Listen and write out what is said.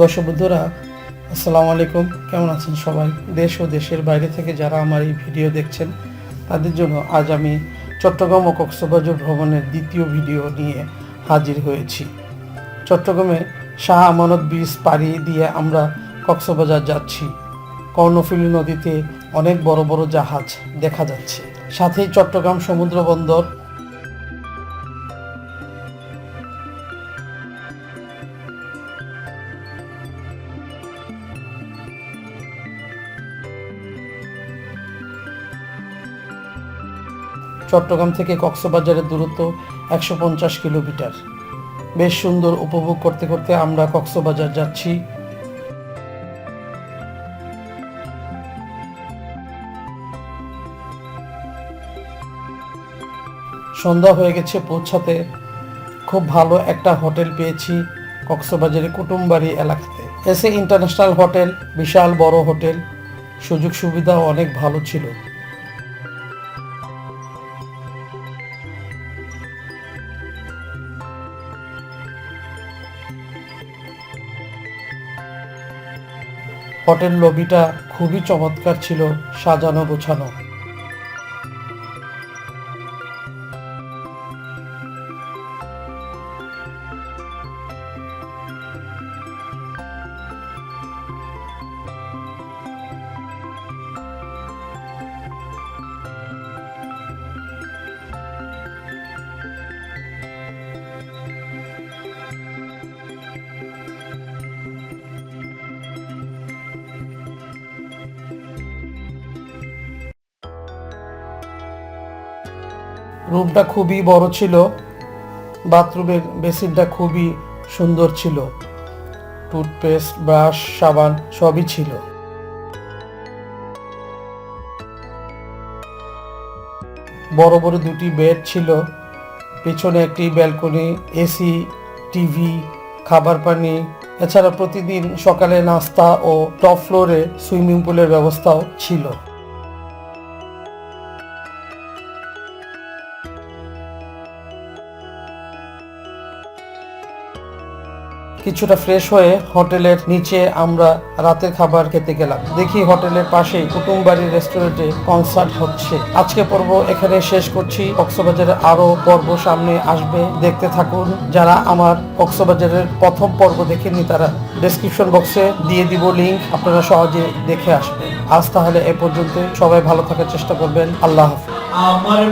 দর্শক বন্ধুরা, আসসালামু আলাইকুম। কেমন আছেন সবাই? দেশ ও দেশের বাইরে থেকে যারা আমার এই ভিডিও দেখছেন, তাদের জন্য আজ আমি চট্টগ্রাম ও কক্সবাজার ভ্রমণের দ্বিতীয় ভিডিও নিয়ে হাজির হয়েছি। চট্টগ্রামে শাহ আমানত ব্রিজ পাড়ি দিয়ে আমরা কক্সবাজার যাচ্ছি। কর্ণফুলী নদীতে অনেক বড় বড় জাহাজ দেখা যাচ্ছে। সাথেই চট্টগ্রাম সমুদ্র বন্দর চট্টগ্রাম থেকে কক্সবাজারের দূরত্ব একশো পঞ্চাশ কিলোমিটার। বেশ সুন্দর উপভোগ করতে করতে আমরা কক্সবাজার যাচ্ছি। সন্ধ্যা হয়ে গেছে, পৌঁছাতে খুব ভালো একটা হোটেল পেয়েছি কক্সবাজারের কুটুমবাড়ি এলাকাতে। এসে ইন্টারন্যাশনাল হোটেল, বিশাল বড় হোটেল সুযোগ সুবিধা অনেক ভালো ছিল। হোটেল লবিটা খুবই চমৎকার ছিল সাজানো গোছানো। রুমটা খুবই বড় ছিল, বাথরুমের বেসিনটা খুবই সুন্দর ছিল, টুথপেস্ট, ব্রাশ, সাবান সবই ছিল। বড় বড় দুটি বেড ছিল, পেছনে একটি ব্যালকনি, এসি, টিভি, খাবার পানি, এছাড়া প্রতিদিন সকালে নাস্তা ও টপ ফ্লোরে সুইমিং পুলের ব্যবস্থাও ছিল। কিছুটা ফ্রেশ হয়ে হোটেলের নিচে আমরা রাতের খাবার খেতে গেলাম। দেখি হোটেলের পাশে কুটুমবাড়ি রেস্টুরেন্টে কনসার্ট হচ্ছে। আজকে পর্ব এখানে শেষ করছি। কক্সবাজারের আরও পর্ব সামনে আসবে। দেখতে থাকুন। যারা আমার কক্সবাজারের প্রথম পর্ব দেখেনি তারা ডেসক্রিপশন বক্সে দিয়ে দিব লিংক আপনারা সহজে দেখে আসবেন। আজ তাহলে এ পর্যন্ত। সবাই ভালো থাকার চেষ্টা করবেন। আল্লাহ হাফিজ। আমার